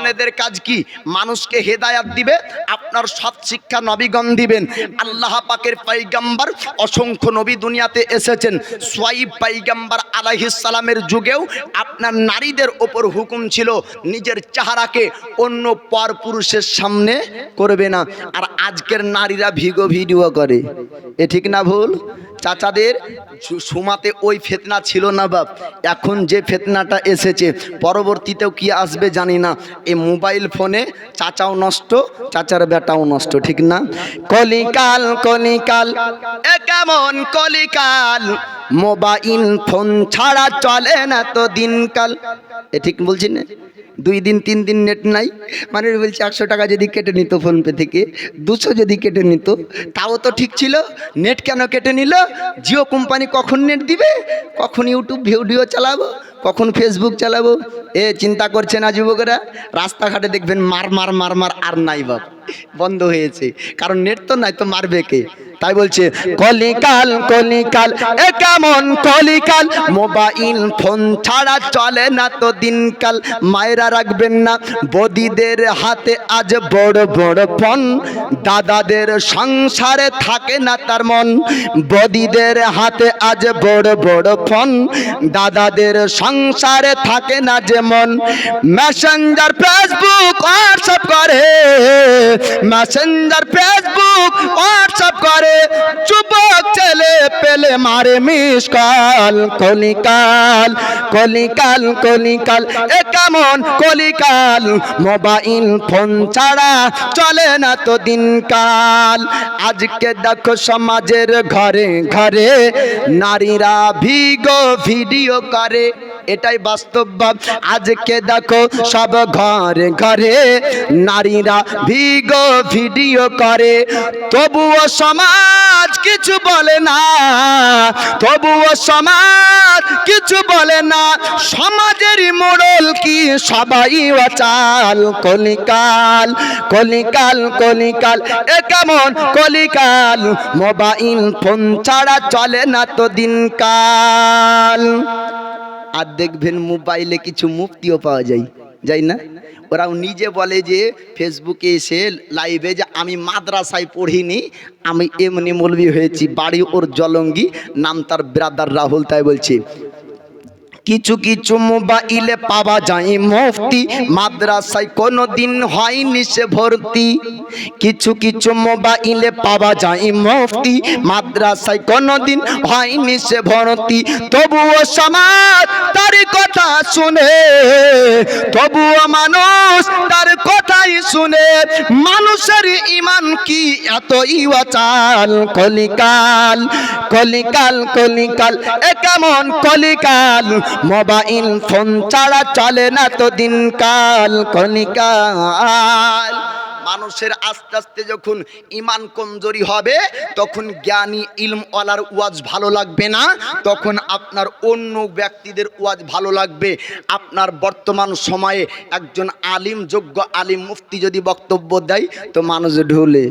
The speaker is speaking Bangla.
নবীগণেদের কাজ কি? মানুষকে হেদায়াত দিবে, আপনার সৎ শিক্ষা নবীগণ দিবেন। আল্লাহ পাকের পাইগাম্বার অসংখ্য নবী দুনিয়াতে এসেছেন। সোয়াইব পাইগাম্বার সালামের যুগেও আপনার নারীদের ওপর হুকুম ছিল, নিজের চেহারাকে অন্য পর পুরুষের সামনে করবে না। আর আজকের নারীরা ভিগো ভিডিও করে। এ ঠিক না ভুল? চাচাদের সুমাতে ওই ফেতনা ছিল না বাপ। এখন যে ফেতনাটা এসেছে, পরবর্তীতেও কি আসবে জানি না। এই মোবাইল ফোনে চাচাও নষ্ট, চাচার বেটাও নষ্ট, ঠিক না? কলিকাল কলিকাল কেমন কলিকাল? মোবাইল ফোন ছাড়া চলে না তো দিনকাল। এ ঠিক বলছি না? দুই দিন, তিন দিন নেট নাই। মানে বলছে একশো টাকা যদি কেটে নিত ফোনপে থেকে, দুশো যদি কেটে নিত, তাও তো ঠিক ছিল। নেট কেন কেটে নিল? জিও কোম্পানি কখন নেট দিবে? কখন ইউটিউব ভিডিও চালাবো? কখন ফেসবুক চালাবো? এ, চিন্তা করছে না যুবকেরা? রাস্তাঘাটে দেখবেন মার মার মার মার আর নাই বাপ। বন্ধ হয়েছে। কারণ নেট তো নাই তো মারবে কে? তাই বলছে, কলিকাল কলিকাল, এ কেমন কলিকাল? মোবাইল ফোন ছাড়া চলে না তো দিনকাল। মায়েরা রাখবেন না, বদিদের হাতে আজ বড় বড় ফোন। দাদাদের সংসারে থাকে না তার মন। বদিদের হাতে আজ বড় বড় ফোন। দাদাদের সংসারে থাকে না যেমন মেসেঞ্জার ফেসবুক হোয়াটসঅ্যাপ করে। মেসেঞ্জার ফেসবুক হোয়াটসঅ্যাপ করে, যুবক ছেলে পেলে মারে মিস কল কলিকাল কলিকাল কলিকাল। এ কেমন কলিকাল? মোবাইল ফোন ছাড়া চলে না তো দিনকাল। আজকে দেখো সমাজের ঘরে ঘরে নারীরা ভিগো ভিডিও করে। এটাই বাস্তব ভাব। আজকে দেখো সব ঘরে ঘরে নারীরা ভিগো ভিডিও করে। তবুও সমাজ কিছু বলে না, তবুও সমাজ কিছু বলে না। সমাজের মোড়ল কি? সবাই অচাল, কলিকাল কলিকাল কলিকাল। এ কেমন কলিকাল? মোবাইল ফোন ছাড়া চলে না তো দিনকাল। আর দেখবেন মোবাইলে কিছু মুক্তিও পাওয়া যায় যাই না? ওরাও নিজে বলে যে, ফেসবুকে এসে লাইভে যে আমি মাদ্রাসায় পড়িনি, আমি এমনি মলবি হয়েছি, বাড়ি ওর জলঙ্গি, নাম তার ব্রাদার রাহুল, তাই বলছি। কিছু কিছু মোবাইলে পাওয়া যায় মুফতি। মাদ্রাসায় কোনো দিন হয়নি সে ভর্তি। কিছু কিছু মোবাইলে পাওয়া যায় মুফতি। মাদ্রাসায় কোনো দিন হয়নি সে ভর্তি। তবুও সমাজ তার কথা শুনে, তবুও মানুষ তার শুনে মানুষের ইমান কি? এত অচাল কলিকাল কলিকাল কলিকাল, এ কেমন কলিকাল? মোবাইল ফোন ছাড়া চলে না তো দিনকাল, কলিকাল। মানুষের আস্তে আস্তে যখন ইমান কমজোরি হবে, তখন জ্ঞানী ইলমওয়ালার ওয়াজ ভালো লাগবে না। তখন আপনার অন্য ব্যক্তিদের ওয়াজ ভালো লাগবে। আপনার বর্তমান সময়ে একজন আলিম, যোগ্য আলিম মুফতি যদি বক্তব্য দেয়, তো মানুষ ঢুলে।